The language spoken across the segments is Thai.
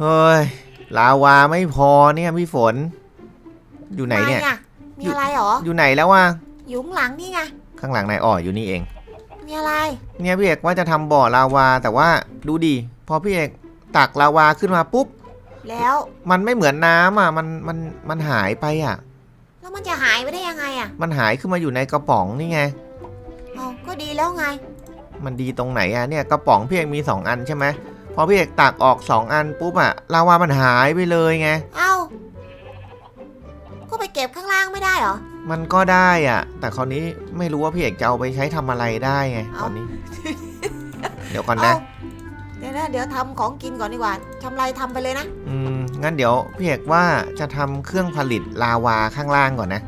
เฮ้ย ลาวาไม่พอเนี่ยพี่ฝน อยู่ไหนเนี่ยทำมอะมีอะไรหรอ อยู่ไหนแล้ววะ อยู่ข้างหลังนี่ไง ข้างหลังนายอ้ออยู่นี่เอง มีอะไร เนี่ยพี่เอกว่าจะทำบ่อลาวาแต่ว่าดูดิพอพี่เอกตักลาวาขึ้นมาปุ๊บ แล้ว มันไม่เหมือนน้ำอะ มันมันมันหายไปอะ แล้วมันจะหายไปได้ยังไงอะมันหายขึ้นมาอยู่ในกระป๋องนี่ไงอ๋อก็ดีแล้วไง มันดีตรงไหนอะเนี่ยกระป๋องพี่เอกมีสองอันใช่ไหม พอพี่เอกตักออกสองอันปุ๊บอะลาวามันหายไปเลยไง เอ้า ก็ไปเก็บข้างล่างไม่ได้เหรอ มันก็ได้อะแต่คราวนี้ไม่รู้ว่าพี่เอกจะเอาไปใช้ทำอะไรได้ไงเอ้าตอนนี้ เดี๋ยวก่อนเอานะเดี๋ยวนะเดี๋ยวทำของกินก่อนดีกว่าทำอะไรทำไปเลยนะ อืม งั้นเดี๋ยวพี่เอกว่าจะทำเครื่องผลิตลาวาข้างล่างก่อนนะ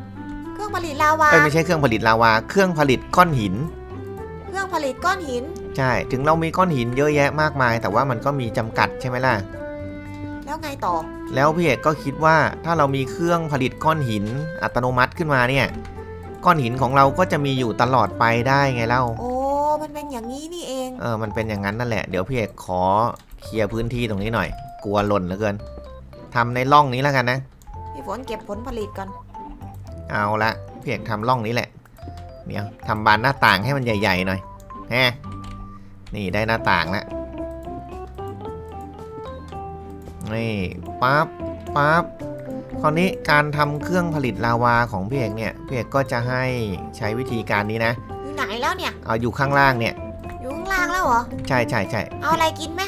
เครื่องผลิตลาวา เอ้ยไม่ใช่เครื่องผลิตลาวา เครื่องผลิตก้อนหิน เครื่องผลิตก้อนหิน ใช่ ถึงเรามีก้อนหินเยอะแยะมากมาย แต่ว่ามันก็มีจำกัดใช่ไหมล่ะ แล้วไงต่อ แล้วพี่เอกก็คิดว่าถ้าเรามีเครื่องผลิตก้อนหินอัตโนมัติขึ้นมาเนี่ย ก้อนหินของเราก็จะมีอยู่ตลอดไปได้ไงเล่า โอ้ มันเป็นอย่างนี้นี่เอง เออ มันเป็นอย่างนั้นนั่นแหละ เดี๋ยวพี่เอกขอเคลียร์พื้นที่ตรงนี้หน่อย กลัวหล่นเหลือเกิน ทำในร่องนี้แล้วกันนะ พี่ฝนเก็บผลผลิตก่อน เอาละพี่เอกทำร่องนี้แหละ เดี๋ยวทำบานหน้าต่างให้มันใหญ่ ๆ หน่อย แฮะ นี่ได้หน้าต่างแล้วนี่ปั๊บปั๊บคราวนี้การทำเครื่องผลิตลาวาของพี่เอกเนี่ยพี่เอกก็จะให้ใช้วิธีการนี้นะอยู่ไหนแล้วเนี่ยเอาอยู่ข้างล่างเนี่ย อยู่ข้างล่างแล้วเหรอใช่ใช่ใช่เอาอะไรกินไหม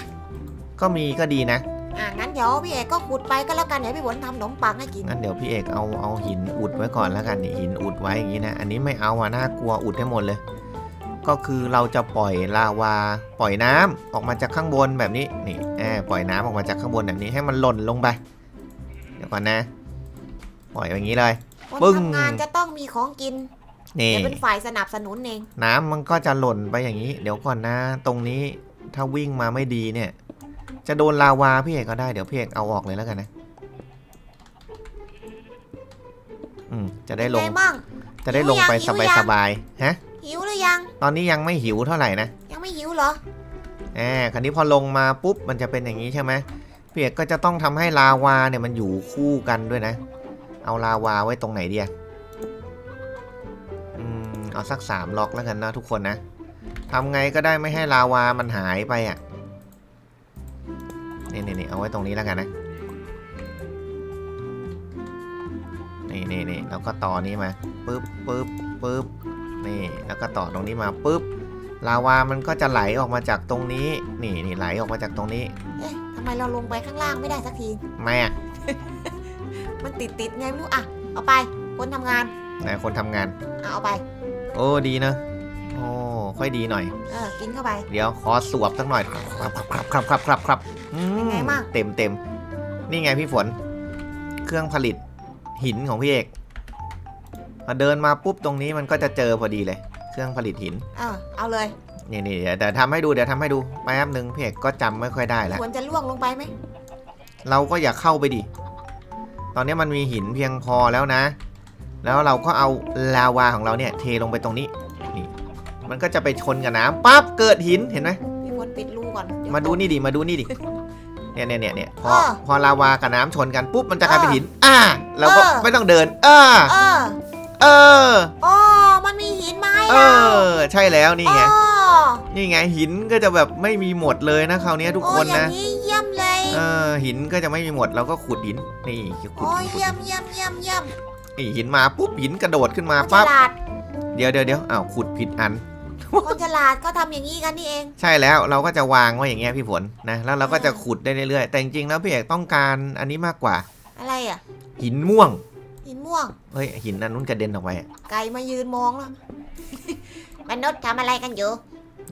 ก็มีก็ดีนะอ่างั้นเดี๋ยวพี่เอกก็ขุดไปก็แล้วกันเดี๋ยวพี่ฝนทำขนมปังให้กินงั้นเดี๋ยวพี่เอกเอาเอาหินอุดไว้ก่อนแล้วกันนี่หินอุดไว้อย่างนี้นะอันนี้ไม่เอาอะน่ากลัวอุดให้หมดเลย ก็คือเราจะปล่อยลาวา ปล่อยน้ำออกมาจากข้างบนแบบนี้นี่แอบปล่อยน้ำออกมาจากข้างบนแบบนี้ให้มันหล่นลงไป เดี๋ยวก่อนนะ ปล่อยอย่างนี้เลยคนปึ้งทำงานจะต้องมีของกินนี่เดี๋ยวเป็นฝ่ายสนับสนุนเอง น้ำมันก็จะหล่นไปอย่างนี้ เดี๋ยวก่อนนะ ตรงนี้ถ้าวิ่งมาไม่ดีเนี่ย จะโดนลาวาพี่เอกก็ได้เดี๋ยวพี่เอกเอาออกเลยแล้วกันนะอืมจะได้ลงไงบ้างจะได้ลงไปหิสวบายยังสบายฮะ หิวหรือยัง ตอนนี้ยังไม่หิวเท่าไหร่นะยังไม่หิวเหรอแหมคราวนี้พอลงมาปุ๊บมันจะเป็นอย่างนี้ใช่ไหมพี่เอกก็จะต้องทำให้ลาวาเนี่ยมันอยู่คู่กันด้วยนะ เอาลาวาไว้ตรงไหนเดียอืมเอาสักสามล็อกแล้วกันนะทุกคนนะทำไงก็ได้ไม่ให้ลาวามันหายไปอะนี่นี่นี่เอาไว้ตรงนี้แล้วกันนะนี่นี่นี่แล้วก็ต่อนี้มาปึ๊บปึ๊บปึ๊บ นี่แล้วก็ต่อตรงนี้มาปึ๊บลาวามันก็จะไหลออกมาจากตรงนี้ นี่นี่ไหลออกมาจากตรงนี้เอ๊ะทำไมเราลงไปข้างล่างไม่ได้สักทีแม่อะมันติดติดๆไงไม่รู้อะเอาไปคนทำงานไหนคนทำงานอะเอาไป โอ้ดีนะโอ้ค่อยดีหน่อยเออกินเข้าไป เดี๋ยวขอสวบสักหน่อยครับครับครับครับครับครับอืมเป็นไงบ้างเต็มเต็มนี่ไงพี่ฝน เครื่องผลิตหินของพี่เอก พอเดินมาปุ๊บตรงนี้มันก็จะเจอพอดีเลย เครื่องผลิตหินเออเอาเลย นี่นี่เดี๋ยวเดี๋ยวทำให้ดูเดี๋ยวทำให้ดูแป๊บหนึ่งพี่เอกก็จำไม่ค่อยได้แล้ว ควรจะล่วงลงไปไหมเราก็อย่าเข้าไปดิ ตอนนี้มันมีหินเพียงพอแล้วนะ แล้วเราก็เอาลาวาของเราเนี่ยเทลงไปตรงนี้ นี่ มันก็จะไปชนกับน้ำปั๊บเกิดหินเห็นไหม พี่ฝนปิดรูก่อนเยว มาดูตกนี่ดิ มาดูนี่ดิ เนี่ยเนี่ยเนี่ยเนี่ยพอเออพอลาวากับน้ำชนกันปุ๊บมันจะกลายเป็นหิน อ่า เราก็เออ ไม่ต้องเดิน อ่า เออ เอออ๋อมันมีหินไหมเออใช่แล้วนี่ไงอ๋อนี่ไงหินก็จะแบบไม่มีหมดเลยนะคราวนี้ทุกคนโอ้ยอย่านะงนี้เยี่ยมเลยเออ หินก็จะไม่มีหมดเราก็ขุดหิน นี่ขุดโอ้ยขุดเยี่ยมเยี่ยมเยี่ยมเยี่ยมนี่หินมาปุ๊บหินกระโดดขึ้นมาคนฉปั๊บ ลาดเดี๋ยวเดี๋ยวเดี๋ยวอ้าวขุดผิดอัน คนฉลาดก็ทำอย่างนี้กันนี่เอง ใช่แล้วเราก็จะวางไว้อย่างเงี้ยพี่ฝนนะ แล้วเราก็จะขุดได้เรื่อยๆ แต่จริงๆแล้วพี่เอกต้องการอันนี้มากกว่า อะไรอะหินม่วง หินม่วง เฮ้ยหินอันนู้นกระเด็นออกไปอะไก่มายืนมองแล้ว มนุษย์ทำอะไรกันอยู่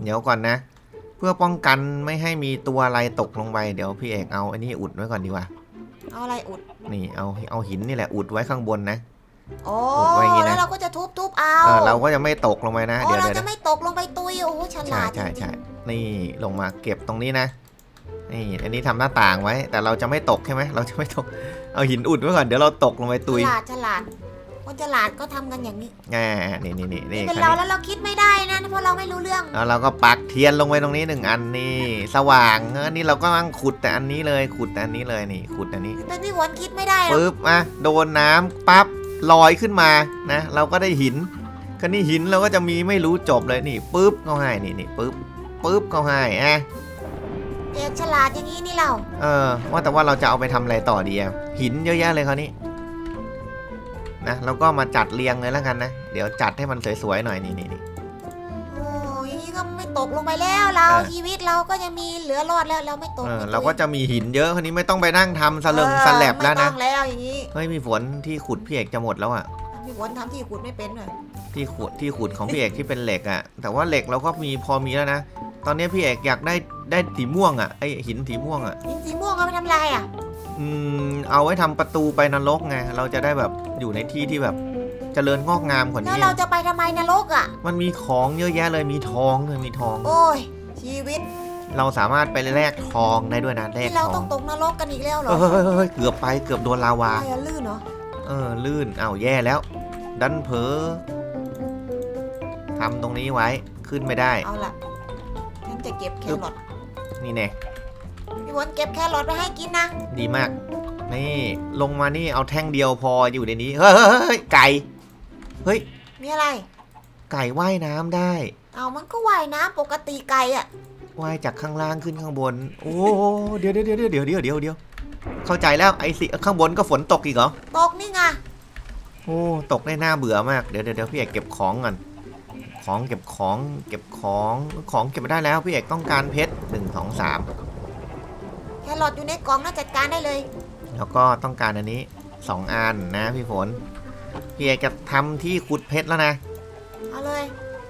เดี๋ยวก่อนนะ เพื่อป้องกันไม่ให้มีตัวอะไรตกลงไปเดี๋ยวพี่เอกเอาอันนี้อุดไว้ก่อนดีกว่า เอาอะไรอุด นี่เอาเอาหินนี่แหละอุดไว้ข้างบนนะ โอ้อุดไว้อย่างงี้นะ แล้วเราก็จะทุบทุบๆเอาเออเราก็จะไม่ตกลงไปนะ โอ้เดี๋ยวเราเดี๋ยวจะไม่ตกลงไปตุย โอ้โหฉใช่ลาดใช่จริงๆใช่นี่ลงมาเก็บตรงนี้นะ นี่อันนี้ทำหน้าต่างไว้ แต่เราจะไม่ตกใช่ไหมเราจะไม่ตก เอาหินอุดไว้ก่อนเดี๋ยวเราตกลงไปตุยฉลาดฉลาดคคนฉลาดก็ทำกันอย่างนี้อ่านี่นี่นี่นี่เป็นคันเรานี้แล้วเราคิดไม่ได้นะเพราะเราไม่รู้เรื่อง แล้วเราก็ปักเทียนลงไปตรงนี้หนึ่งอันนี่สว่างอันนี้เราก็มั่งขุดแต่อันนี้เลยขุดแต่อันนี้เลยนี่ขุดอันนี้เป็นพี่ฝนคิดไม่ได้หรอกปึ๊บอะโดนน้ำปั๊บลอยขึ้นมานะเราก็ได้หินคันนี้หินเราก็จะมีไม่รู้จบเลยนี่ปึ๊บก็ให้นี่นี่ปึ๊บปึ๊บก็ให้อะ เอกฉลาดอย่างนี้นี่เรา เออ ว่าแต่ว่าเราจะเอาไปทำอะไรต่อดีอะหินเยอะแยะเลยคราวนี้ นะเราก็มาจัดเรียงเลยแล้วกันนะ เดี๋ยวจัดให้มันสวยๆหน่อยนี่นี่นี่ โอ้ยอย่างนี้ก็ไม่ตกลงไปแล้วเราเออ ชีวิตเราก็ยังมีเหลือรอดแล้วเราไม่ตกเออไม่ตเราก็จะมีหินเยอะคราวนี้ไม่ต้องไปนั่งทำสลึงเออสแลบแล้วไม่นะต้องแล้วอย่างนี้เฮ้ยมีฝนที่ขุดพี่เอกจะหมดแล้วอะพี่ฝนทำที่ขุดไม่เป็นเลยที่ขุดที่ขุดของพี่เอกที่เป็นเหล็กอะแต่ว่าเหล็กเราก็มีพอมีแล้วนะตอนนี้พี่เอกอยากได้ ได้สีม่วงอะไอหินสีม่วงอะหินสีม่วงเอาไปทำอะไรอะอืมเอาไว้ทำประตูไปนรกไงเราจะได้แบบอยู่ในที่ที่แบบเจริญงอกงามกว่าแล้วนี้เราจะไปทำไมนรกอะ มันมีของเยอะแยะเลยมีทองเลยมีทอง โอ้ย ชีวิตเราสามารถไปแลกทองได้ด้วยนะแลกที่เราทต้อองงตกนรกกันอีกแล้วเหรอเฮ้ยเฮ้ยเฮ้ยเกือบไปเกือบโดนลาวา อะไรอะลื่นเหรอเออลื่นอ้าวแย่แล้ว ดันเผลอทำตรงนี้ไว้ขึ้นไม่ได้ เอาล่ะฉันจะเก็บแครอท นี่แน่พี่ฝนเก็บแครอทไปให้กินนะ ดีมาก นี่ ลงมานี่เอาแท่งเดียวพออยู่ในนี้ เฮ้ยเฮ้ยเฮ้ยไก่มีอะไร ไก่ว่ายน้ำได้ เอามันก็ว่ายน้ำปกติไก่อะว่ายจากข้างล่างขึ้นข้างบน โอ้เดี๋ยวเดี๋ยวเดี๋ยวเดี๋ยวเดี๋ยวเดี๋ยวเดี๋ยวเข้าใจแล้วไอ้สิข้างบนก็ฝนตกอีกเหรอ ตกนี่ไง โอ้ ตกได้น่าเบื่อมาก เดี๋ยวเดี๋ยวเดี๋ยวพี่เอกเก็บของก่อน ของเก็บของเก็บของของเก็บไม่ได้แล้วพี่เอกต้องการเพชรหนึ่งสองสามแครอทอยู่ในกล่องน่าจัดการได้เลย แล้วก็ต้องการอันนี้สองอันนะพี่ฝนพี่เอกจะทำที่ขุดเพชรแล้วนะเอาเลย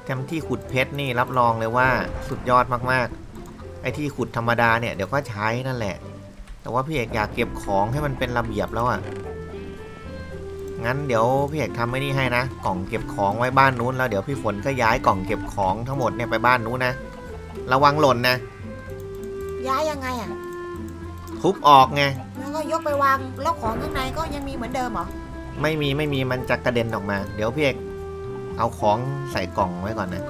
ทำที่ขุดเพชรนี่รับรองเลยว่าสุดยอดมากๆไอ้ที่ขุดธรรมดาเนี่ยเดี๋ยวก็ใช้นั่นแหละ แต่ว่าพี่เอกอยากเก็บของให้มันเป็นระเบียบแล้วอะ่ะ งั้นเดี๋ยวพี่เอกทำไม่นี่ให้นะ กล่องเก็บของไว้บ้านนู้นแล้วเดี๋ยวพี่ฝนก็ย้ายกล่องเก็บของทั้งหมดเนี่ยไปบ้านนู้นนะ ระวังหล่นนะ ย้ายยังไงอะ ทุบออกไง แล้วก็ยกไปวางแล้วของข้างในก็ยังมีเหมือนเดิมเหรอ ไม่มีไม่มีมันจะกระเด็นออกมา เดี๋ยวพี่เอกเอาของใส่กล่องไว้ก่อนนะ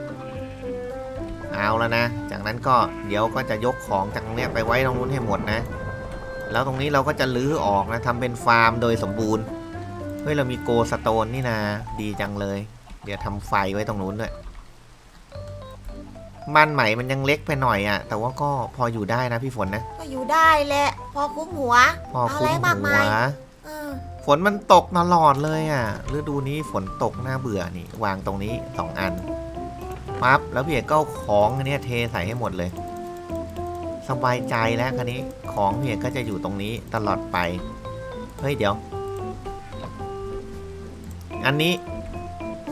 เอาแล้วนะ จากนั้นก็เดี๋ยวก็จะยกของจากตรงเนี้ยไปไว้ตรงนู้นให้หมดนะ แล้วตรงนี้เราก็จะลื้อออกนะทำเป็นฟาร์มโดยสมบูรณ์ เฮ้ย เรามีโกสโตนนี่นาดีจังเลย เดี๋ยวทำไฟไว้ตรงนู้นด้วยบ้านใหม่มันยังเล็กไปหน่อยอะ่ะ แต่ว่าก็พออยู่ได้นะพี่ฝนนะ ก็อยู่ได้แหละพอคุ้มหัวพออะคุ้ไรมมากหัมาวยเออฝนมันตกตลอดเลยอะฤดูนี้ฝนตกน่าเบื่อนี่ วางตรงนี้สองอันปั๊บแล้วพี่เอกก็เอาของอันเนี้ยเทใส่ให้หมดเลย สบายใจแล้วคันนี้ของพี่เอกก็จะอยู่ตรงนี้ตลอดไป เฮ้ยเดี๋ยว อันนี้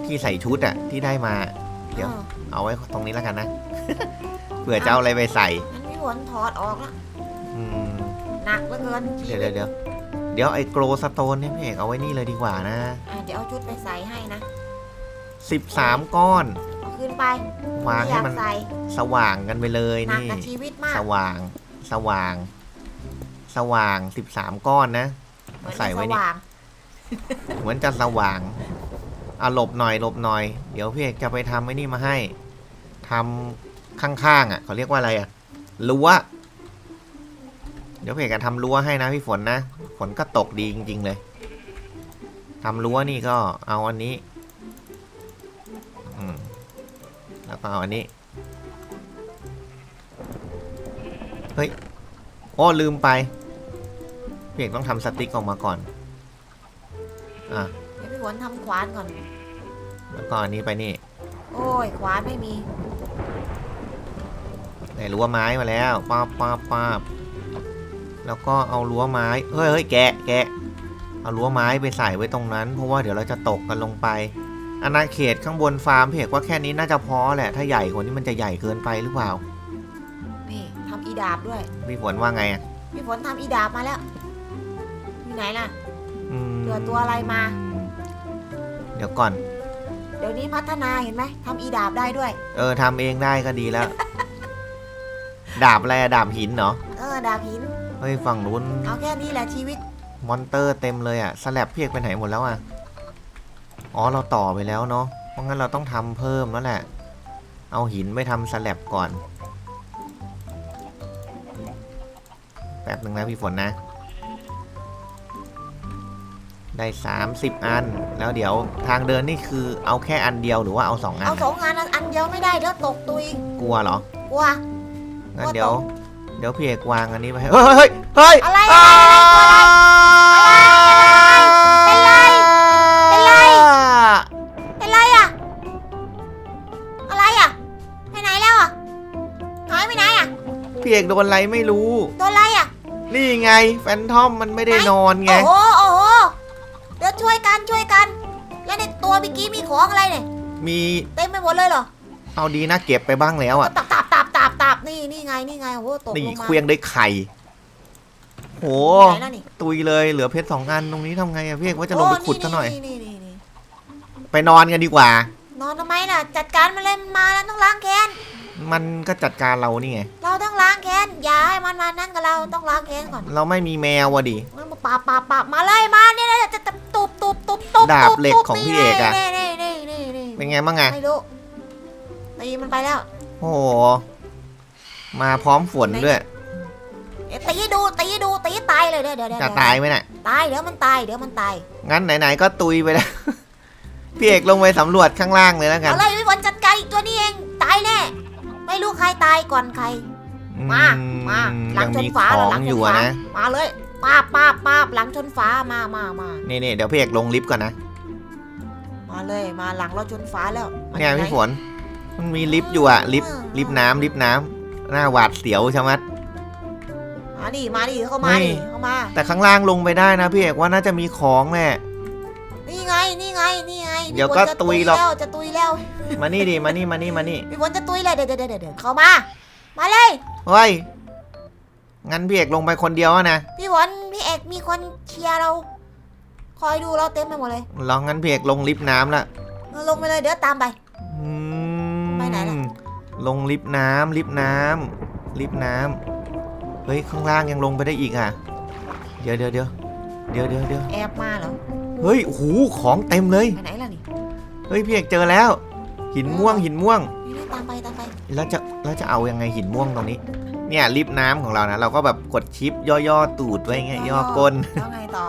ที่ใส่ชุดอะที่ได้มา เดี๋ยวออเอาไว้ตรงนี้แล้วกันนะ เผื่อจะเอาอะไรไปใส่งั้นพี่ฝนถอดออกละอืมหนักเหลือเกินชีเดี๋ยววิเดี๋ยตวเดี๋ยวเดี๋ยวไอ้โกลสโตนเนี่ยพี่เอกเอาไว้นี่เลยดีกว่านะอะเดี๋ยวเอาชุดไปใส่ให้นะ13ก้อนเอาคืนไปวางไม่อให้ยากมันใส่สว่างกันไปเลยหนักนี่ กับชีวิตมาก สว่าง สว่าง สว่าง13ก้อนนะ เหมือนใส่ไว้สนี่ว่าง เหมือนจะสว่างอะหลบหน่อยหลบหน่อย เดี๋ยวพี่เอกจะไปทำไอ้นี่มาให้ทำข้างๆอะเขาเรียกว่าอะไรอะรั้วเดี๋ยวพี่เอกจะทำรั้วให้นะพี่ฝนนะ ฝนก็ตกดีจริง ๆ เลยทำรั้วนี่ก็เอาอันนี้แล้วก็เอาอันนี้ เฮ้ย โอ้ลืมไปพี่เอกต้องทำสติ๊กออกมาก่อน อะเดี๋ยวพี่ฝนทำขวานก่อน แล้วก็อันนี้ไปนี่โอ้ยขวานไม่มีได้รั้วไม้มาแล้วป้าบป้าบป้าบแล้วก็เอารั้วไม้เฮ้ยเฮ้ยแกะแกะเอารั้วไม้ไปใส่ไว้ตรงนั้น เพราะว่าเดี๋ยวเราจะตกกันลงไปอาณาเขตข้างบนฟาร์มพี่เอกว่าแค่นี้น่าจะพอแหละ ถ้าใหญ่กว่านี้มันจะใหญ่เกินไปหรือเปล่านี่ทำอีดาบด้วย พี่ฝนว่าไงอะพี่ฝนทำอีดาบมาแล้วอยู่ไหนล่ะ อืมเผื่อตัวอะไรมา เดี๋ยวก่อน เดี๋ยวนี้พัฒนาเห็นไหมทำอีดาบได้ด้วย เออทำเองได้ก็ดีแล้ว ดาบอะไรอะดาบหินเนาะเออดาบหิน เฮ้ยฝั่งนู้นเอาแค่นี้แหละชีวิต มอนเตอร์เต็มเลยอะสแลบพี่เอกไปไหนหมดแล้วอะอ๋อเราต่อไปแล้วเนาะเพราะงั้นเราต้องทำเพิ่มแล้วแหละ เอาหินไปทำสแลบก่อน แป๊บหนึ่งนะพี่ฝนนะ ได้ 30 อัน แล้วเดี๋ยวทางเดินนี่คือเอาแค่อันเดียวหรือว่าเอาสองอันเอาสองงานอันเดียวไม่ได้เดี๋ยวตกตุยกลัวเหรอกลัว งั้นกลัวเดี๋ยวตกเดี๋ยวพี่เอกวางอันนี้ไปให้เฮ้ยเฮ้ยเฮ้ยอะไรอ้าเป็นไรเป็นไรเป็นไรอะอะไรอะไปไหนแล้วอะหายไปไหนอะพี่เอกโดนอะไรไม่รู้โดนอะไรอะนี่ไงแฟนทอมมันไม่ได้นอนไงโอ้โห เมื่อกี้มีของอะไรเนี่ยมีเต็มไปหมดเลยเหรอเอาดีนะเก็บไปบ้างแล้วอะตับตับตับตับตับนี่นี่ไงนี่ไงโอ้โหตกนี่ลงมาเคลียงได้ไข่โหไหนแล้วนี่ตุยเลยเหลือเพชรสองอันตรงนี้ทำไงอะพี่เอกว่าจะลงไปขุดซะหน่อยนี่นี่นี่นี่ไปนอนกันดีกว่า นอนทำไมล่ะ จัดการมันเลยมันมาแล้วต้องล้างแค้นมันก็จัดการเรานี่ไง เราต้องล้างแค้นอย่าให้มันมานั่นกับเราต้องล้างแค้นก่อนเราไม่มีแมววะดิมันมาปาบปาบปาบมาเลยมาเนี่ยเนี่ยจะจะ ตุบตุบตุบตุบดาบตุเหล็กของพี่เอกอะ นี่นี่นี่นี่นี่เป็นไงบ้างอะไม่รู้ตีมันไปแล้วโอ้โหมาพร้อมฝนด้วยเอ๊ะตีให้ดูตีให้ดูตีให้ตายเลยเดี๋ยวเดี๋ยวเดี๋ยวจะตายไหมน่ะ ตายเดี๋ยวมันตายเดี๋ยวมันตายงั้นไหนๆก็ตุยไปแล้ว พี่เอกลงไปสำรวจข้างล่างเลยแล้วกันเอาเลยพี่บอลจัดการอีกตัวนี้เองตายแน่ไม่รู้ใครตายก่อนใคร มา มา หลัยังงชนมีฝาขหอลังงอชยู่นอะฝานะมาเลย ป้าบป้าบป้าบหลังชนฝามามามานี่นี่เดี๋ยวพี่เอกลงลิฟต์ก่อนนะมาเลยมาหลังเราชนฝาแล้วมัเนี่ยอยู่พี่ไหฝน มันมีลิฟต์อยู่อะลิฟต์อืมลิฟต์น้ำลิฟต์น้ำหน้าหวาดเสียวใช่ไหมยมาดิมาดิเข้ามาเฮ้ยดิเข้ามา แต่ข้างล่างลงไปได้นะพี่เอกว่าน่าจะมีของแหละนี่ไงนี่ไงนี่ไงเดี๋ยวก็พี่ฝนจะตุยหรอกแล้วจะตุยแล้ว มานี่ดิมานี่มานี่มานี่พี่ฝนจะตุยเลยเดี๋ยวเดี๋ยวเดี๋ยวเดี๋ยวเข้ามา มาเลยเฮ้ย งั้นพี่เอกลงไปคนเดียวอะนะพี่ฝนพี่เอกมีคนเชียร์เรา คอยดูเราเต็มไปหมดเลยลองงั้นพี่เอกลงลิฟต์น้ำละเออลงไปเลยเดี๋ยวตามไป อืมไปไหนล่ะ ลงลิฟต์น้ำลิฟต์น้ำลิฟต์น้ำเฮ้ยข้างล่างยังลงไปได้อีกอะ เดี๋ยวเดี๋ยวเดี๋ยวเดี๋ยวเดี๋ยวเดี๋ยวแอบมาเหรอเฮ้ยโอ้โหของเต็มเลย ไปไหนล่ะนี่เฮ้ยพี่เอกเจอแล้ว หินม่วงหินม่วง นี่นี่ตามไปตามไปแล้วจะแล้วจะเอายังไงหินม่วงตรงนี้ เนี่ยลิฟต์น้ำของเรานะ เราก็แบบกดชิปย่อๆตูดไว้ไงย่อก้นแล้วไงต่อ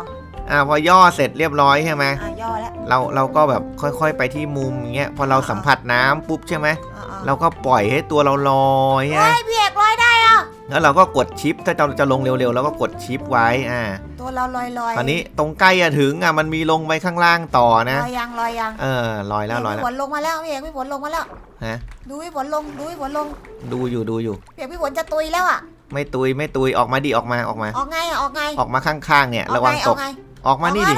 อ่าพอย่อเสร็จเรียบร้อยใช่ไหมอะย่อแล้วเราเราก็แบบค่อยๆไปที่มุมเงี้ยพอเราสัมผัสน้ำปุ๊บใช่ไหมอะอะเราก็ปล่อยให้ตัวเราลอยเฮ้ฮะยพี่เอกลอยได้อะแล้วเราก็กดชิปถ้าเราจะลงเร็วๆเราก็กดชิปไว้อ่าตัวเราลอยลอยตอนนี้ตรงใกล้จะถึงอะมันมีลงไปข้างล่างต่อนะลอยยังลอยยังเออลอยแล้วลอยพี่แล้วฝนลงมาแล้วพี่เอกพี่ฝนลงมาแล้ว ฮะ ดูพี่ฝนลงดูพี่ฝนลงดูอยู่ดูอยู่พี่เอกพี่ฝนจะตุยแล้วอะ ไม่ตุยไม่ตุยออกมาดิออกมาออกมา ออกไงอะออกไงออกมาข้างๆเนี่ยออกระวังไงตออกกไงออกมานี่ดิ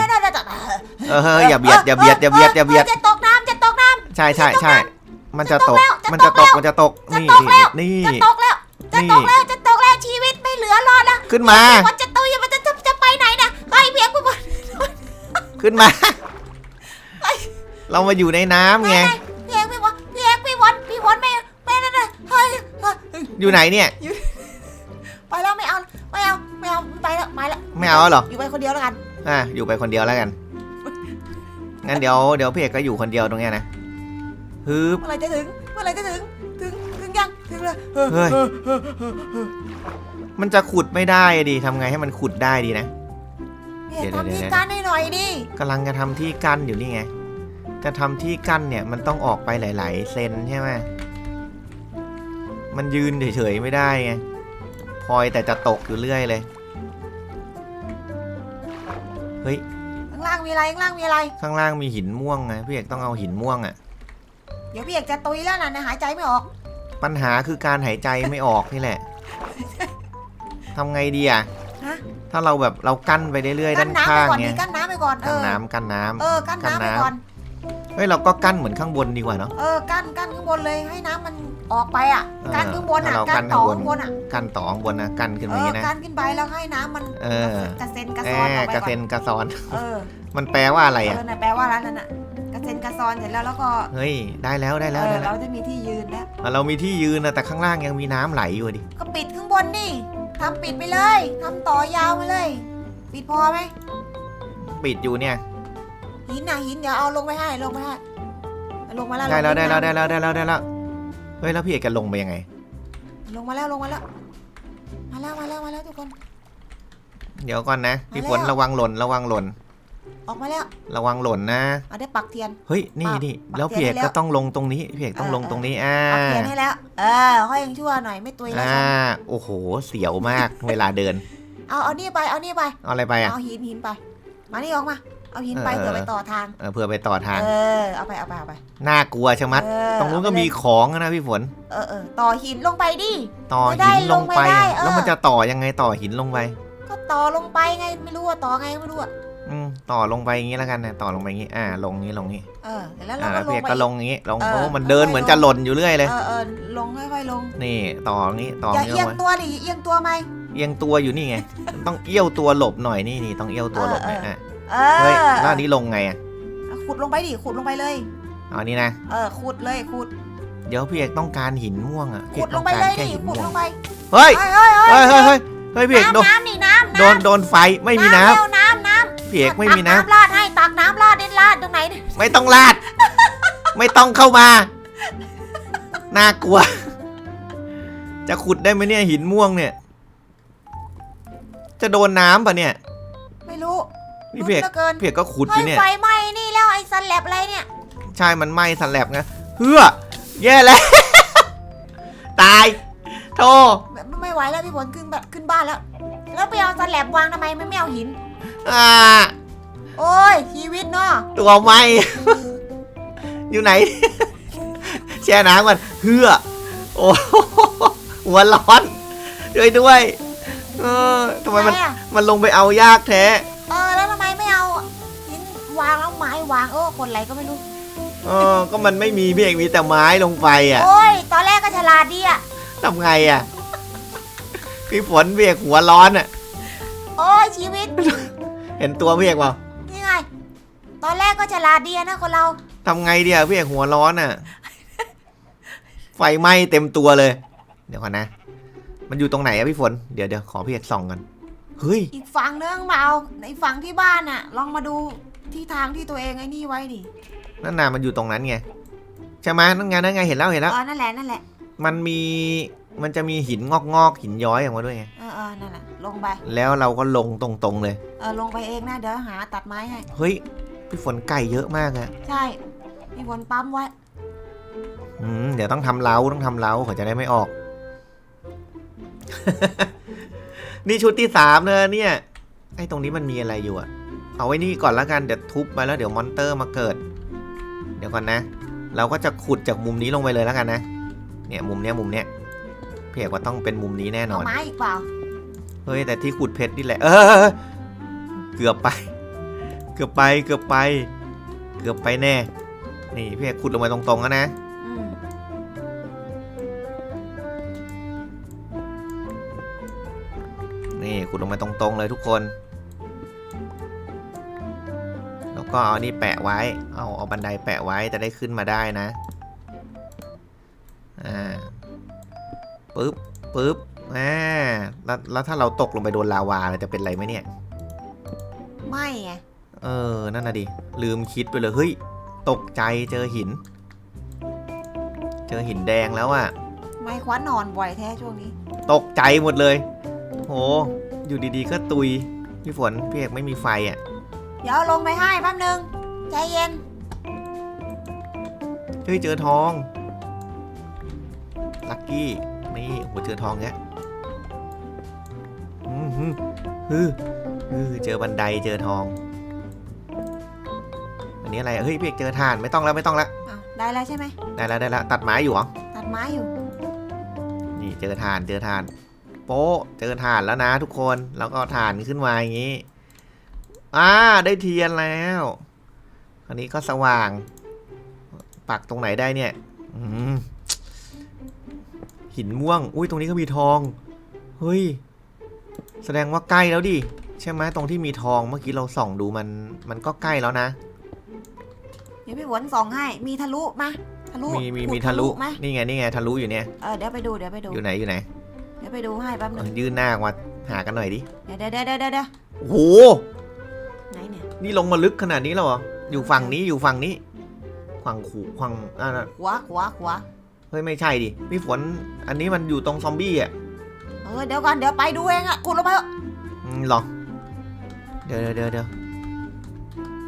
เออเออเออเออเออเฮ้ยอย่าเบียดอย่าเบียดอย่าเบียดอย่าเบียดจะตกน้ำจะตกน้ใช่ใช่ใช่มันจะตกจะมันตจะกตแล้กวมันจะตกจะนี่ตกแล้วนี่ำจะตกแล้วจะนี่ตกแล้วจะตกแล้วชีวิตไม่เหลือรอดแล้วขึ้นมามันจะตุยมันจะจะจะไปไหนเนี่ยไอ้พี่เอกพี่ฝนขึ้นมา เรามาอยู่ในน้ำไง อยู่ไหนเนี่ย ไปแล้วไม่เอาไม่เอาไม่เอาไปแล้วไปแล้วไม่เอาเหรอ อยู่ไปคนเดียวแล้วกันอะอยู่ไปคนเดียวแล้วกัน งั้นเดี๋ยวเดี๋ยวพี่เอกก็อยู่คนเดียวตรงเนี้ยนะฮึบ เมื่อไหรจะถึงเมื่อไหรจะถึงถึงถึงยังถึงแล้วเฮ้ย มันจะขุดไม่ได้ดิทำไงให้มันขุดได้ดีนะพี่เอกเดี๋ยวทำเดี๋ที่ยว การให้หน่อยดิกำลังจะทำที่กั้นอยู่นี่ไง จะทำที่กั้นเนี่ยมันต้องออกไปหลาย ๆ เซนใช่ไหม มันยืนเฉยๆไม่ได้ไงพลอยแต่จะตกอยู่เรื่อยเลย เฮ้ย ข้างล่างมีอะไรข้างล่างมีอะไร ข้างล่างมีหินม่วงไงพี่เอกต้องเอาหินม่วงอะ่ะ เดี๋ยวพี่เอกจะตุยแล้วนะนะหายใจไม่ออก ปัญหาคือการหายใจไม่ออกนี่แหละ ทำไงดีอะฮะ ถ้าเราแบบเรากั้นไปเรื่อยๆกั้ด้านนน้ำไปข้างก่อนไงดิกั้นน้ำไปก่อนเอกั้นอน้ำกั้นน้ำ เออกั้นน้ำไปกั้นน้ำ ก่อน เฮ้ยเราก็กั้นเหมือนข้างบนดีกว่าเนาะเออกั้นกั้นข้างบนเลยให้น้ำมัน ออกไปอะเออกั้นข้างบนอะเรากั้กั้นนต่อข้างบนข้างบนอะกั้นต่อข้างบนนะกั้นขึ้นเอมาอย่างอนี้นะ กั้นขึ้นไปแล้วให้น้ำมันเออ กระเซ็นกระแอซอนออกไปกระก่อเซ็นนกระซ้อน เออมันแปลว่าอะไรเออะ อน่ะแปลว่าร้านนั้นอะกระเซ็นกระซอนเสร็จแล้วแล้วก็เฮ้ย ได้แล้วได้แล้วเอได้อแล้วเราจะมีที่ยืนแล้วอะเรามีที่ยืนนะแต่ข้างล่างยังมีน้ำไหลอยู่ดิ ก็ปิดข้างบนดิทำปิดไปเลยทำต่อยาวไปเลย ปิดพอไหมปิดอยู่เนี่ยฮหินนะหินเดี๋ยวเอาลงไปให้ลงไปให้ลงมาแล้วได้แล้วงได้ปแล้วได้แล้วได้แล้วได้แล้ว เฮ้ยแล้วพี่เอกจะลงไปยังไง ลงมาแล้วลงมาแล้วมาแล้วมาแล้วมาแล้วทุกคน เดี๋ยวก่อนนะพี่มาฝแล้วนระวังหล่นระวังหล่นออกมาแล้วระวังหล่นนะ เอาได้ปักเทียน เฮ้ยนี่ปักนี่ปักแล้วพี่เอกเทียนให้แล้วก็ต้องลงตรงนี้พี่เอกต้องเออลงตรงนี้อ่าปักเทียนให้แล้ว เออค่อยยังชั่วหน่อยไม่ตุยแล้วอ่าฉันโอ้โหเสียวมาก เวลาเดินเอาเอานี่ไปเอานี่ไป เอาอะไรไปอะเอาหินหินไป มานี่ออกมา เอาหินไปเออ เผื่อไปต่อทาง เออเพื่อไปต่อทางเออ เอาไปเอาไปเอาไปน่ากลัวชะมัด เออตรงนู้นก็เอาไปมีเลยของนะพี่ฝน เออเออต่อหินลงไปดิ ต่อไม่ได้หินลงไปลงไม่ได้เออ แล้วมันจะต่อยังไงต่อหินลงไป ก็ต่อลงไปไงไม่รู้ว่าต่อไงไม่รู้อะอืมต่อลงไปอย่างนี้แล้วกันนะต่อลงไปอย่างนี้ อ่า ลงนี้ลงนี้เออเสร็จแล้วอ่าเราก็แล้วลพี่งเอกไป ก็ลงอย่างนี้ลงเออโอ้มันเดินค่อยๆ เหมือนลงจะหล่นอยู่เรื่อยเลย เออเออลงค่อยๆลง นี่ต่ออย่างนี้ต่ออย่าอย่างเอีนี้ยงลงไปตัวดิเอียงตัวไหม เอียงตัวอยู่นี่ไงมันต้องเอี้ยวตัวหลบหน่อยนี่นี่ต้องเอี้ยวตัวหลบหน่อยเอออะ เอเฮ้ยอแล้วอันนี้ลงไงอะขุดลงไปดิขุดลงไปเลยเอาอันนี้นะ เออขุดเลยขุดเดี๋ยวพี่เอกต้องการหินม่วงอะพี่ขุเอดกลต้องงไปการเลยแค่ดิหินขุดม่วลงงไปเฮ้ย เฮ้ยเฮ้ยเฮ้เฮ้ยยเฮ้ยเฮ้ยเฮ้ยพี่เอกโดนน้ำน้ำนี่น้ำโดนโดนไฟไม่มีน้ำเร็วน้ำน้ำพี่เอกไม่มีน้ตักราดให้ตักน้ำราดเด่นราดตรงไหนดิำไม่ต้องลาด ไม่ต้องเข้ามา น่ากลัว จะขุดได้ไหมเนี่ยหินม่วงเนี่ย จะโดนน้ำปะเนี่ย ไม่รู้ นี่พี่เอกลุ้นหลือเกินพี่เอกก็ขุดอเฮ้ยยู่เนี่ยไฟไหม้นี่แล้วไอ้ซันแลบอะไรเนี่ย ใช่ มันไหม้สแลบไงเฮือแย่แล้ว ตาย โทแบบไม่ไหวแล้วพี่ฝนขึ้นแบบขึ้นบ้านแล้ว แล้วไปเอาซันแลบวางทำไมไม่ไม่เอาหิน อ่า โอ้ยชีวิตเนาะ ตัวไหม้อยู่ไหน แช่น้ำก่อนเฮือโอ้โหหัวร้อนช่วยด้วย เออทำไมมันไหอะมันลงไปเอายากแท้ วไม้วางเออคนอะไรก็ไม่รู้เออก็มันไม่มีพี่เอกมีแต่ไม้ลงไปอะโอ้ย ตอนแรกก็ฉลาดดีอะทำไงอะ พี่ฝนพี่เอกหัวร้อนอะ โอ้ยชีวิต เห็นตัวพี่เอกเปล่านี่ไง ตอนแรกก็ฉลาดดีอะนะคนเรา ทำไงเดียวพี่เอกหัวร้อนอะ ไฟไหม้เต็มตัวเลย เดี๋ยวก่อนนะ มันอยู่ตรงไหนอะพี่ฝน เดี๋ยวเดี๋ยวขอพี่เอกส่องกัน เฮ้ย อีกฝั่งนึงเปล่าในฝั่งที่บ้านน่ะลองมาดู ที่ทางที่ตัวเองไอ้นี่ไว้ดินั่นน่ะมันอยู่ตรงนั้นไงใช่ไหมนั่นไงนั่นไงเห็นแล้วเห็นแล้วเออนั่นแหละนั่นแหละมันมีมันจะมีหินงอกงอกๆหินย้อยออกมาด้วยไงเออเออนั่นแหละลงไปแล้วเราก็ลงตรงๆเลย เออลงไปเองนะเดี๋ยวหาตัดไม้ให้เฮ้ยพี่ฝนไก่เยอะมากอะใช่มีคนปั๊มไว้อืมเดี๋ยวต้องทำเล้าต้องทำเล้าเขาจะได้ไม่ออก นี่ชุดที่สามเลยเนี่ยไอ้ตรงนี้มันมีอะไรอยู่อะ เอาไว้นี่ก่อนแล้วกัน เดี๋ยวทุบไปแล้วเดี๋ยวมอนเตอร์มาเกิด เดี๋ยวก่อนนะ เราก็จะขุดจากมุมนี้ลงไปเลยแล้วกันนะ เนี่ยมุมเนี้ยมุมเนี้ยเพียกว่าต้องเป็นมุมนี้แน่นเอาอนไม้อีกเปล่า เฮ้ยแต่ที่ขุดเพชรนี่แหละ เออ เกือบไป เกือบไป เกือบไป เกือบไปแน่ นี่พี่เอกขุดลงไปตรงๆแล้วนะอืมนี่ขุดลงมาตรงๆเลยทุกคน ก็เอานี่แปะไว้ เอาเอาบันไดแปะไว้จะได้ขึ้นมาได้นะ อ่า ปึ๊บ ปึ๊บ อ่า แล้วแล้วถ้าเราตกลงไปโดนลาวาจะเป็นไรไหมเนี่ย ไม่ไงเออ นั่นน่ะดิ ลืมคิดไปเลย เฮ้ย ตกใจเจอหิน เจอหินแดงแล้วอะ่ะ ไม่คว้านอนบ่อยแท้ช่วงนี้ ตกใจหมดเลย โห อยู่ดีๆ ก็ตุย พี่ฝนพี่เอกไม่มีไฟอะ่ะ เดี๋ยวลงไปให้แป๊บนึง ใจเย็น เฮ้ยเจอทอง ลักกี้ นี่โหเจอทองแกอืมฮึฮึฮึเจอบันไดเจอทอง อันนี้อะไรอะเฮ้ยพี่เอกเจอถ่านไม่ต้องแล้วไม่ต้องแล้ว อ้าวได้แล้วใช่ไหม ได้แล้วได้แล้วตัดไม้อยู่เหรอ ตัดไม้อยู่ นี่เจอถ่านเจอถ่าน โป๊ะเจอถ่านแล้วนะทุกคน แล้วก็เอาถ่านขึ้นมาอย่างนี้ อ่าได้เทียนแล้วคราวนี้ก็สว่าง ปักตรงไหนได้เนี่ยอืมหินม่วง อุ้ยตรงนี้ก็มีทอง เฮ้ย แสดงว่าใกล้แล้วดิ ใช่ไหมตรงที่มีทองเมื่อกี้เราส่องดูมัน มันก็ใกล้แล้วนะ เดี๋ยวพี่ฝนส่องให้ มีทะลุมาทะลุ มีมีขุดมีทะลุไหมนี่ไงนี่ไงทะลุอยู่เนี่ย เออเดี๋ยวไปดูเดี๋ยวไปดู อยู่ไหนอยู่ไหน เดี๋ยวไปดูให้แป๊บนึเอองยื่นหน้าออกมาหากันหน่อยดิ เดี๋ยวเดี๋ยวเดี๋ยวเดี๋ยวเดี๋ยวโอ้โหไห นเนี่ยนี่ลงมาลึกขนาดนี้แล้วเหรอเอยู่ฝั่งนี้อยู่ฝั่งนี้ฝั่งขู่ฝั่งอ่าขวาขวาขวาเฮ้ยไม่ใช่ดิพี่ฝนอันนี้มันอยู่ตรงซอมบี้อะเออเดี๋ยวก่อนเดี๋ยวไปดูเองอะขุดลงไปเถอะอืมหรอเดี๋ยวเดี๋ยวเดี๋ยวเดี๋ยว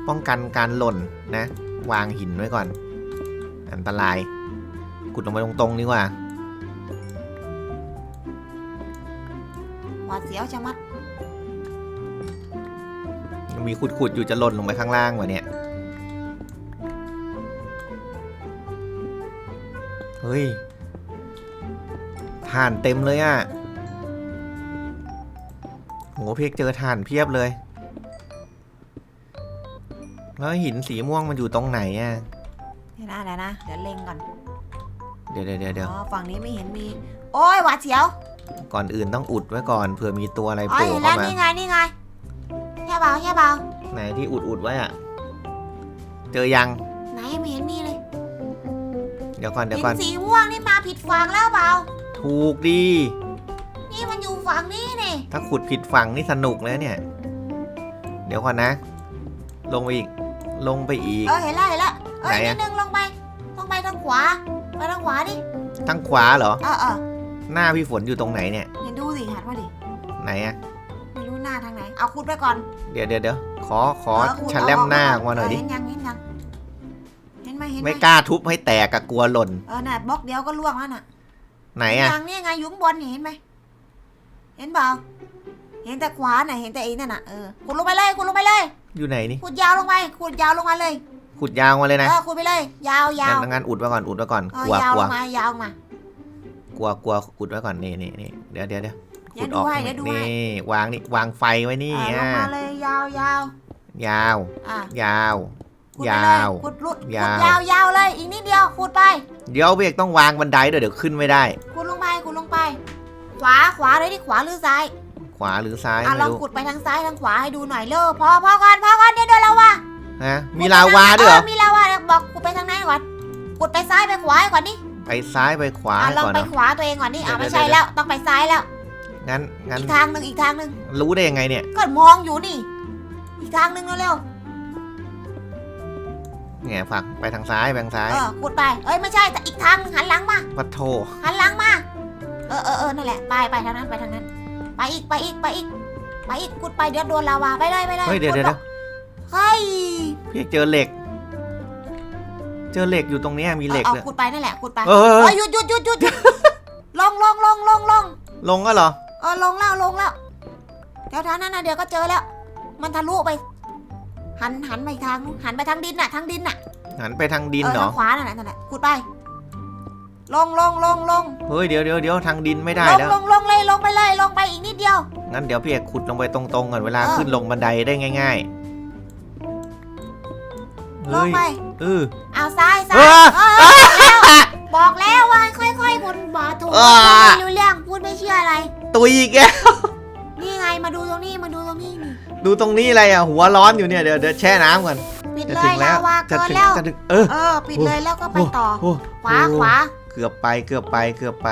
ป้องกันการหล่นนะ วางหินไว้ก่อน อันตรายขุดลงไปตรงๆดีกว่าหวาดเสียวชะมัด มีขุดๆอยู่จะหล่นลงไปข้างล่างวะเนี่ย เฮ้ยถ่านเต็มเลยอะ่ะโหเพียกเจอถ่านเพียบเลย แล้วหินสีม่วงมันอยู่ตรงไหนอะ่ะ เดี๋ยวนะเดี๋ยวนะเดี๋ยวเล็งก่อนเดี๋ยวเดี๋ยวเดี๋ยวเดี๋ยวอ๋อฝั่งนี้ไม่เห็นมี โอ้ยหวาดเสียว ก่อนอื่นต้องอุดไว้ก่อนเผื่อมีตัวอะไรอ๋อโผล่เห็นแล้เข้าวมา นี่ไงนี่ไงแค่ เบาแค่เบาไหนที่อุดอุดไว้อะ่ะเจอยังไหนไม่เห็นมีเลยเดี๋ยวก่อนเดี๋ยวหิก่อนนสีม่วงนี่มาผิดฝั่งแล้วเปล่าถูกดีนี่มันอยู่ฝั่งนี้นี่ถ้าขุดผิดฝั่งนี่สนุกเลยเนี่ย เดี๋ยวก่อนนะ ลงไปอีกลงไปอีกเออเห็นแล้วเห็นแล้วเออไหนนิอะดนึงลงไปลงไปทางขวาไปทางขวาดิทางขวาเหรอเออเออหน้าพี่ฝนอยู่ตรงไหนเนี่ยเห็นดูสิหันมาดิไหนอะไม่รู้ หน้าทางไหน เอาขุดไปก่อนเดี๋ยวเดี๋ยวเดี๋ยวขอขอเขุดชันแลมหน้าออกมาหน่อยดิ เเห็นยังเห็นยังเห็นไหมเห็นไหมไม่กล้าทุบให้แตกกะกลัวหล่น เออน่ะบล็อกเดียวก็ล่วงแล้วน่ะไหนอะยังนี่ไงอยุ้ข้างบนนี่เห็นไหมเห็นเปล่าเห็นแต่ขวาน่ะเห็นแต่ไอ้นั่นน่ะเออขุดลงไปเลยขุดลงไปเลยอยู่ไหนนี่ขุดยาวลงไปขุดยาวลงมาเลยขุดยาวมาเลยนะเออขุดไปเลย ยาวยาวงั้นงั้นอุดไว้ก่อนอุดไว้ก่อนเอกอลัวยาวกลัลวงมายาวลงมา กลัวกลัวอุดไว้ก่อนนี่นี่นี่เดี๋ยวเดี๋ยวเดี๋ยวเดี๋ ขุยวดอดูอกให้เดี๋ยวดูให้นี่วางนี่วางไฟไว้นี่เออลงอะมาเลยยาวยาวยาว อะยาว ขุดไปเลยยาวขุดลุดยาวขุดยาวยาวเลย อีกนิดเดียวขุดไป เดี๋ยวเบรกต้องวางบันไดด้วยเดี๋ยวขึ้นไม่ได้ ขุดลงไปขุดลงไป ขวาขวาเลยดิขวาหรือซ้ายขวาหรือซ้ายอะไม่ลองรู้ขุดไปทางซ้ายทางขวาให้ดูหน่อยเร็วพอพอก่อนพอก่อนเดี๋ยวโดนแล้ววะฮะมีลาวาด้วยเหรอมีลาวาเดี๋ยวบอกขุดไปทางไหนก่อนขุดไปซ้ายไปขวาให้ก่อนดิไปซ้ายไปขวาอะลองก่อนไปเนาะ ขวาตัวเองก่อนดิอะเดี๋ยวไม่ใช่เดี๋ยว แล้วต้องไปซ้ายแล้ว งั้นงั้นอีกทางหนึ่งอีกทางหนึ่งรู้ได้ยังไงเนี่ย ก็มองอยู่นี่ อีกทางหนึ่งเร็วแง่ฝักไปทางซ้ายไปทางซ้าๆยเออขุดไป เอ้ยไม่ใช่แต่อีกทางหนึ่งหันหลังมา ปัดโทหันหลังมา เออเออเออนั่นแหละ ไปไปทางนั้นไปทางนั้น ไปอีกไปอีกไปอีกไปอีกขุดไปเดี๋ยวโดนลาวาไปเลยไปเลยเฮ้ยเดี๋ยวขุเดี๋ยวไปเดี๋ยวเฮ้ยพี่เจอเหล็ก เจอเหล็กอยู่ตรงเนี้ยมีเหล็กเอาเลยขุดไปนั่นแหละขุดไปเออเฮ้ยหยุดหยุดหยุดหยุดหยุดลงลงลงลงลงลงก็เหรอ เออลงแล้วลงแล้วเดี๋ยวทางนั้นนะเดี๋ยวก็เจอแล้ว มันทะลุไป หันหันไปทางนู้นหันไปทางดินน่ะ ทางดินน่ะหันไปทางดินเออเหรอ ทางขวานั่นแหละนั่นแหละขุดไป ลงลงลงลงเฮ้ยเดี๋ยวเดี๋ยวเดี๋ยวทางดินไม่ได้ลงแล้ว ลงลงเลยลงไปเลยลงไปอีกนิดเดียว งั้นเดี๋ยวพี่เอกขุดลงไปตรงๆก่อนเวลาเออ ขึ้นลงบันไดได้ง่ายๆลงเฮ้ยไปเออ เอาซ้ายซ้าเอยอเออบอกแล้วว่าค่อยๆคุณบอถูกเออ ไม่รู้เรื่องพูดไม่เชื่ออะไร ตุยอีกแกนี่ไงมาดูตรงนี้มาดูตรงนี้นี่ดูตรงนี้อะไรอะหัวร้อนอยู่เนี่ยเดี๋ยวเดี๋ยวแช่น้ำก่อน ปิดจะเลถึยงแล้ลาววาจะเกินถึงแล้วจะถึงเออเออปิดเลยแล้วก็ไปต่อโอ้ขวาขวาเกือบไปเกือบไปเกือบไป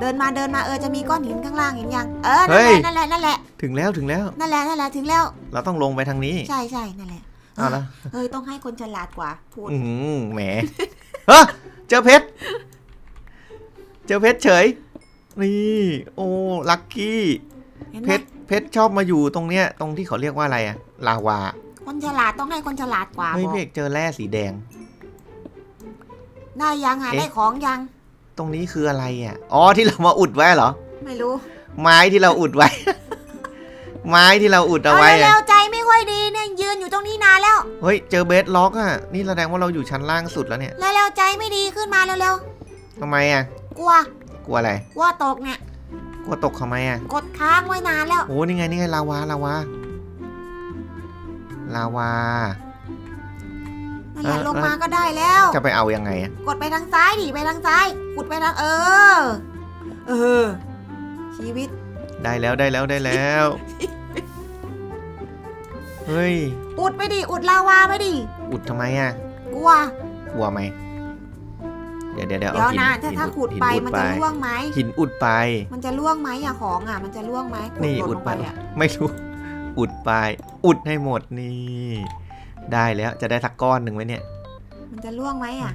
เดินมาเดินมาเออจะมีก้อนหินข้างล่างเห็นยังเออเฮ้นั่นแหยละนั่นแหละถึงแล้วถึงแล้ว นั่นแหละนั่นแหละนั่นแหละถึงแล้วเราต้องลงไปทางนี้ใช่ใช่นั่นแหละเอาละเฮ้ยต้องให้คนฉลาดกว่าพูดอืมแหมเฮ้ยเจอเพชรเจอเพชรเฉย นี่ โอ้ลัคกี้เห็นไหเพมชรเพชรชอบมาอยู่ตรงเนี้ย ตรงที่เขาเรียกว่าอะไรอะลาวาคนฉลาดต้องให้คนฉลาดกว่าเฮ้ยบอกพี่เอกเจอแร่สีแดง ได้ยังหาเอ๊ะ ได้ของยัง ตรงนี้คืออะไรอะอ๋อที่เรามาอุดไว้เหรอ ไม่รู้ไม้ที่เราอุดไว้ ไม้ที่เราอุดเอาเอาไว้เร็อะวๆใจไม่ค่อยดีเนี่ยยืนอยู่ตรงนี้นานแล้วเฮ้ยเจอเบสล็อกอะนี่แสดงว่าเราอยู่ชั้นล่างสุดแล้วเนี่ยเร็วๆใจไม่ดีขึ้นมาเร็วทำไมอะๆกลัว กลัวอะไร กลัวตกเนี่ย กลัวตกทำไมอะกดค้างไว้นานแล้ว โอ้นี่ไงนี่ไงลาวาลาวาลาวานั่นแหละเออลงมาก็ได้แล้ว จะไปเอายังไงอะกดไปทางซ้ายดิไปทางซ้ายขุดไปทางเออ เออ ชีวิต ได้แล้วได้แล้วได้แล้ว เฮ้ย อุดไปดิ อุดลาวาไปดิ อุดทำไมอะกลัว กลัวไหม เดี๋ยวเดี๋ยวเดี๋ยวเดี๋ยวเอาหินนะถ้าหินถ้าอุขุดหิไปอุมันจะล่วงไหมหินอุดไป มันจะล่วงไหมอะของอะมันจะล่วงไหมขุนี่หล่อุดลงไปอะไม่รู้ อุดไป อุดให้หมดนี่ ได้แล้วจะได้สักก้อนหนึ่งไหมเนี่ย มันจะล่วงไหมอะ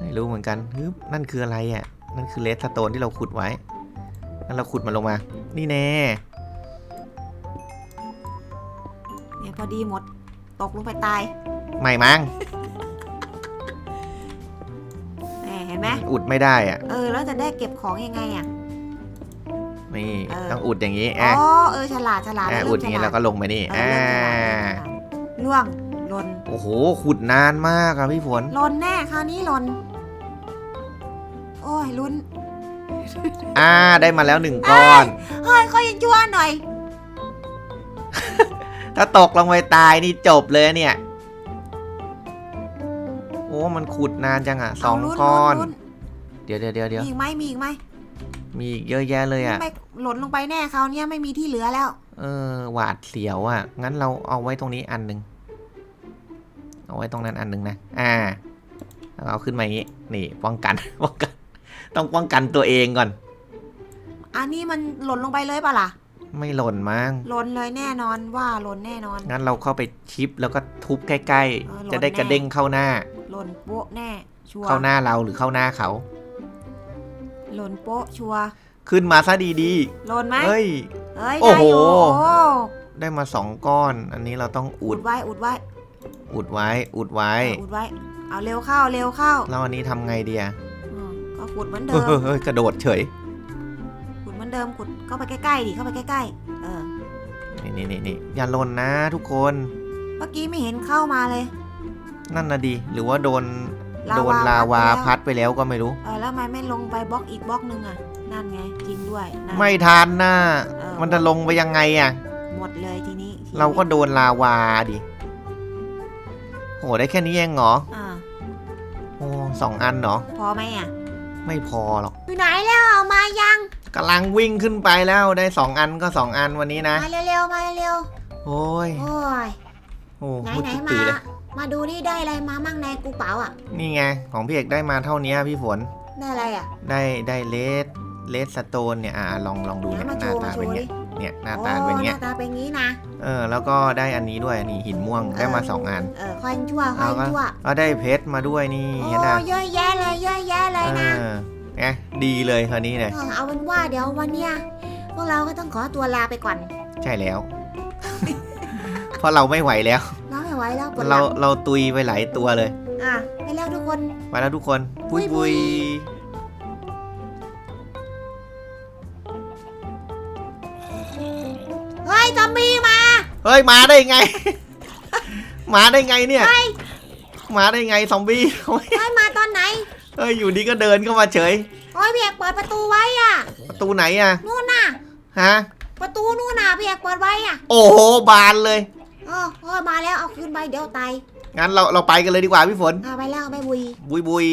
ไม่รู้เหมือนกันฮึบนั่นคืออะไรอะ นั่นคือเลสสโตนที่เราขุดไว้งั้นเราขุดมันลงมา นี่แน่ เนี่ยพอดีหมด ตกลงไปตาย ไม่มั้ง หมเห็นไหมอุดไม่ได้อะ เออแล้วจะได้เก็บของยังไงอะ นี่เออ ต้องอุดอย่างนี้อ๋อะอเออฉลาดฉลาดอะเริ่มอุดอย่างนี้ฉแล้วก็ลงไปนี่เอออ่าเริ่มฉลาดเริ่มฉลาดล่วงหล่นโอ้โหขุดนานมากอะพี่ฝนหล่นแน่คราวนี้หล่นโอ้ยลุ้นอ่าได้มาแล้วหนึ่งก้อน เฮ้ยเขายังชั่วหน่อยถ้าตกลงไปตายนี่จบเลยเนี่ยโอ้ มันขุดนานจังอะสองเาลุ้นก้อน ลุ้นเดี๋ยวเดี๋ยวเดี๋ยวเดี๋ยวมีอีกไหมมีอีกไหมมีอีกเยอะแยะเลยอะ ไม่หล่นลงไปแน่คราวเนี้ยไม่มีที่เหลือแล้ว เออหวาดเสียวอะ งั้นเราเอาไว้ตรงนี้อันหนึ่งเอาไว้ตรงนั้นอันหนึ่งนะ อ่าแล้วเอาขึ้นมาอย่างนี้ นี่ป้องกัน ป้องกัน ต้องป้องกันตัวเองก่อน อันนี้มันหล่นลงไปเลยปะล่ะ ไม่หล่นมั้ง หล่นเลยแน่นอนว่าหล่นแน่นอน งั้นเราเข้าไปชิปแล้วก็ทุบใกล้เออหล่นๆ จะได้กระเด้งเข้าหน้า หล่นโป๊ะแน่ชัวร์เข้าหน้าเราหรือเข้าหน้าเขา หล่นโป๊ะชัวร์ขึ้นมาซะดีหล่นไหมๆเฮ้ย เอ้ยโอ้ได้โห อยู่โอ้ได้มาสองก้อน อันนี้เราต้องอุอุดดไว้อุดไว้อุดไว้อุดไว้เอออุดไว้ เอาเร็วเข้าเร็วเข้าแล้วอันนี้ทำไงดีอะอืมก็ขุดเหมือนเฮ้เดิยม เฮ้ยเฮ้ยกระโดดเฉย ขุดเหมือนเดิมขุดเข้าไปใกล้ๆดิเข้าไปใกล้ๆเออนี่นี่นี่นี่อย่าหล่นนะทุกคน เมื่อกี้ไม่เห็นเข้ามาเลย นั่นนะดี หรือว่าโดนลาวาโดนลาวาพัดไปแล้วพัดไปแล้วก็ไม่รู้ เออแล้วทำไมไม่ลงไปบล็อกอีกบล็อกนึงอะ นั่นไงจริงด้วยนั่นไม่ทันนะเออมันจะลงไปยังไงอะหมดเลยทีนี้ชีวิตเราก็โดนลาวาดิโหได้แค่นี้เองเหรออ่าโอ้สองอันเหรอ พอไหมอะไม่พอหรอกอยู่ไหนแล้วเอามายังกำลังวิ่งขึ้นไปแล้วได้สองอันก็สองอันวันนี้นะ มาเร็วๆมาเร็วโอ้ยๆโอ้ยโอ้ไหนมุดไหนตุ๊มาตื่เลย มาดูนี่ได้อะไรมามั่งในกูเป๋าอะ นี่ไง ของพี่เอกได้มาเท่านี้พี่ฝน ได้อะไรอะ ได้ได้เลสเลสสโตนเนี่ยอ่าลองลองดูไหนเนี่ยมาหโชน้าว์มาตาโชเป็นว์ไงดิเนี่ยหน้าตาเป็นเงี้ยโอ้หน้าตาเป็นงี้นะ เออแล้วก็ได้อันนี้ด้วยนี่หินม่วงได้มาสองอันเออค่อยชั่วค่อยเอาก็ชั่วก็ได้เพชรมาด้วยนี่โอ้เห็นไหมเยอะแยะเลยเยอะแยะเลยนะ เออไงดีเลยคราวนี้เนี่ยเออเอาเป็นว่าเดี๋ยววันเนี้ยพวกเราก็ต้องขอตัวลาไปก่อน ใช่แล้ว เพราะเราไม่ไหวแล้วเรา ไม่ไหวแล้วปวดหเราลังเราตุยไปหลายตัวเลย อะไปแล้วทุกคน ไปแล้วทุกคนบุยบุบุยยเฮ้ยซอมบี้มา เฮ้ยมาได้ไง มาได้ไงเนี่ย มาได้ไงซอมบี้เฮ้ยมาตอนไหน เฮ้ยอยู่ดีก็เดินเข้ามาเฉย โอ้ยพี่เอกเปิดประตูไว้อะ ประตูไหนอะนู่นน่ะ ฮะ ประตูนู่นน่ะพี่เอกเปิดไว้อะ โอ้โหบานเลย เออเออมาแล้วเอาขึ้นไปเดี๋ยวตายงั้นเราเราไปกันเลยดีกว่าพี่ฝน เอาไปแล้วไปบุย บุยบุย